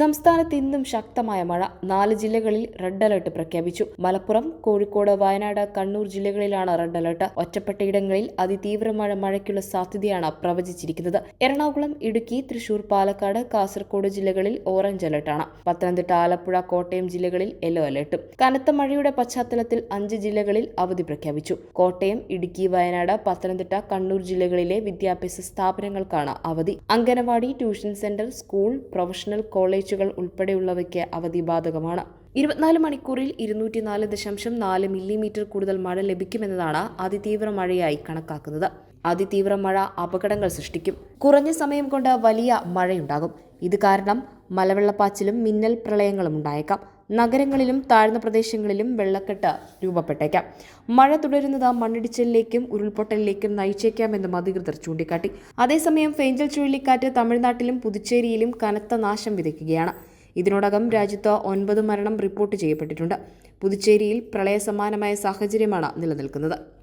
സംസ്ഥാനത്ത് ഇന്നും ശക്തമായ മഴ. നാല് ജില്ലകളിൽ റെഡ് അലർട്ട് പ്രഖ്യാപിച്ചു. മലപ്പുറം കോഴിക്കോട് വയനാട് കണ്ണൂർ ജില്ലകളിലാണ് റെഡ് അലർട്ട്. ഒറ്റപ്പെട്ട ഇടങ്ങളിൽ അതിതീവ്രമായ മഴയ്ക്കുള്ള സാധ്യതയാണ് പ്രവചിച്ചിരിക്കുന്നത്. എറണാകുളം ഇടുക്കി തൃശൂർ പാലക്കാട് കാസർഗോഡ് ജില്ലകളിൽ ഓറഞ്ച് അലർട്ടാണ്. പത്തനംതിട്ട ആലപ്പുഴ കോട്ടയം ജില്ലകളിൽ യെല്ലോ അലർട്ടും. കനത്ത മഴയുടെ പശ്ചാത്തലത്തിൽ അഞ്ച് ജില്ലകളിൽ അവധി പ്രഖ്യാപിച്ചു. കോട്ടയം ഇടുക്കി വയനാട് പത്തനംതിട്ട കണ്ണൂർ ജില്ലകളിലെ വിദ്യാഭ്യാസ സ്ഥാപനങ്ങൾക്കാണ് അവധി. Anganwadi tuition centre school professional കോളേജുകൾ ഉൾപ്പെടെയുള്ളവയ്ക്ക് അവധി ബാധകമാണ് ഇരുപത്തിനാല് മണിക്കൂറിൽ ഇരുന്നൂറ്റി നാല് ദശാംശം നാല് മില്ലിമീറ്റർ കൂടുതൽ മഴ ലഭിക്കുമെന്നതാണ് അതിതീവ്ര മഴയായി കണക്കാക്കുന്നത്. അതിതീവ്ര മഴ അപകടങ്ങൾ സൃഷ്ടിക്കും. കുറഞ്ഞ സമയം കൊണ്ട് വലിയ മഴയുണ്ടാകും. ഇത് കാരണം മലവെള്ളപ്പാച്ചിലും മിന്നൽ പ്രളയങ്ങളും ഉണ്ടായേക്കാം. നഗരങ്ങളിലും താഴ്ന്ന പ്രദേശങ്ങളിലും വെള്ളക്കെട്ട് രൂപപ്പെട്ടേക്കാം. മഴ തുടരുന്നത് മണ്ണിടിച്ചിലേക്കും ഉരുൾപൊട്ടലിലേക്കും നയിച്ചേക്കാമെന്നും അധികൃതർ ചൂണ്ടിക്കാട്ടി. അതേസമയം ഫേഞ്ചൽ ചുഴലിക്കാറ്റ് തമിഴ്നാട്ടിലും പുതുച്ചേരിയിലും കനത്ത നാശം വിതയ്ക്കുകയാണ്. ഇതിനോടകം രാജ്യത്ത് ഒൻപത് മരണം റിപ്പോർട്ട് ചെയ്യപ്പെട്ടിട്ടുണ്ട്. പുതുച്ചേരിയിൽ പ്രളയസമാനമായ സാഹചര്യമാണ് നിലനിൽക്കുന്നത്.